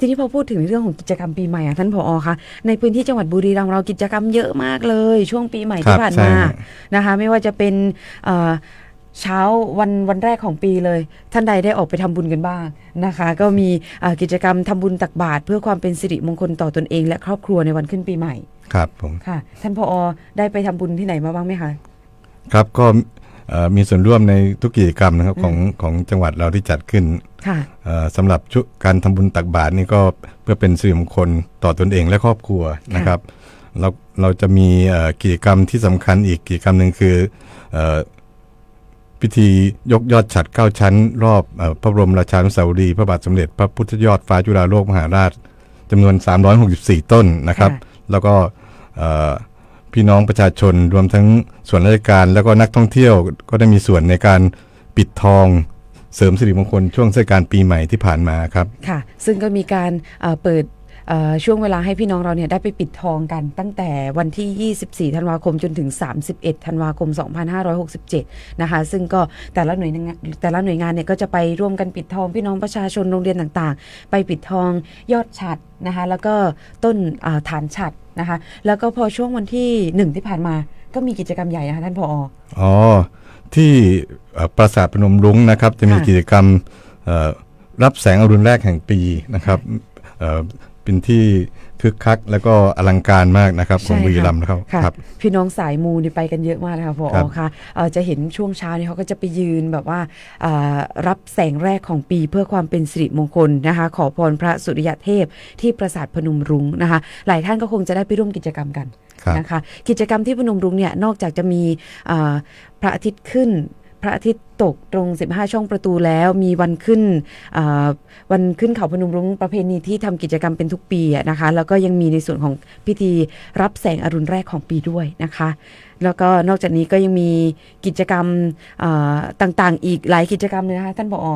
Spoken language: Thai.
ทีนี้พอพูดถึงเรื่องของกิจกรรมปีใหม่อะท่านผอคะในพื้นที่จังหวัดบุรีรัมย์เรากิจกรรมเยอะมากเลย ช่วงปีใหม่ครัที่บผ่านใช่มาฮะนะคะ ไม่ว่าจะเป็นเอ่อเช้าวันวันแรกของปีเลย ท่านใดได้ออกไปทำบุญกันบ้างนะคะ ก็มีเอ่อกิจกรรมทำบุญตักบาตรเพื่อความเป็นสิริมงคลต่อตนเอง และครอบครัวในวันขึ้นปีใหม่ ครับผมค่ะ ท่านผอได้ไปทำบุญที่ไหนมาบ้างไหมคะครับก็เอ่อ มีส่วนร่วมในทุกกิจกรรมนะครับของของจังหวัดเราที่จัดขึ้นค่ะเอ่อสำหรับชุการทำบุญตักบาตรนี่ก็เพื่อเป็นสิริมงคลต่อตนเองและครอบครัวนะครับ เราเราจะมีเอ่อกิจกรรมที่สำคัญอีกกิจกรรมหนึ่งคือเอ่อพิธียกยอดฉัดเก้าชั้น รอบเออพระบรมราชานุสาวรีย์พระบาทสมเด็จ พระพุทธยอดฟ้าจุฬาโลกมหาราชจำนวน 364 ต้นนะครับค่ะแล้วก็เอ่อ พี่น้องประชาชน รวมทั้งส่วนราชการ แล้วก็นักท่องเที่ยวก็ได้มีส่วนในการปิดทองเสริมสิริมงคลช่วงเทศกาลปีใหม่ที่ผ่านมาครับ ค่ะ ซึ่งก็มีการเอ่อเปิด ช่วงเวลาให้พี่น้องเราเนี่ยได้ไปปิดทองกันตั้งแต่วันที่ 24 ธันวาคมจนถึง 31 ธันวาคม 2567 นะคะ ซึ่งก็แต่ละหน่วยงานแต่ละหน่วยงานเนี่ยก็จะไปร่วมกันปิดทองพี่น้องประชาชนโรงเรียนต่างๆ ไปปิดทองยอดฉัดนะคะแล้วก็ต้นอ่าฐานฉัดนะคะ แล้วก็พอช่วงวันที่หนึ่งที่ผ่านมาก็มีกิจกรรมใหญ่นะคะท่านผออ๋อที่เอ่อปราสาทพนมรุ้งนะครับ จะมีค่ะกิจกรรมเอ่อรับแสงอรุณแรกแห่งปีนะครับ เอ่อเป็นที่คึกคักแล้วก็อลังการมากนะครับของใช่บุรีค่ะรัมย์นะครับค่ะครับ พี่น้องสายมูนี่ไปกันเยอะมากเลยค่ะพอครับค่ะเอ่อจะเห็นช่วงเช้านี่เขาก็จะไปยืนแบบว่าอ่ารับแสงแรกของปีเพื่อความเป็นสิริมงคลนะคะ ขอพรพระสุริยเทพที่ปราสาทพนมรุ้งนะคะ หลายท่านก็คงจะได้ไปร่วมกิจกรรมกันครับนะคะ กิจกรรมที่พนมรุ้งเนี่ยนอกจากจะมีอ่าพระอาทิตย์ขึ้น พระอาทิตย์ตกตรง 15 ช่องประตูแล้วมีวันขึ้นวันขึ้นเขาพนมรุ้งประเพณีที่ทำกิจกรรมเป็นทุกปีนะคะ แล้วก็ยังมีในส่วนของพิธีรับแสงอรุณแรกของปีด้วยนะคะ แล้วก็นอกจากนี้ก็ยังมีกิจกรรมต่างๆ อีกหลายกิจกรรมเลยนะคะท่านผอ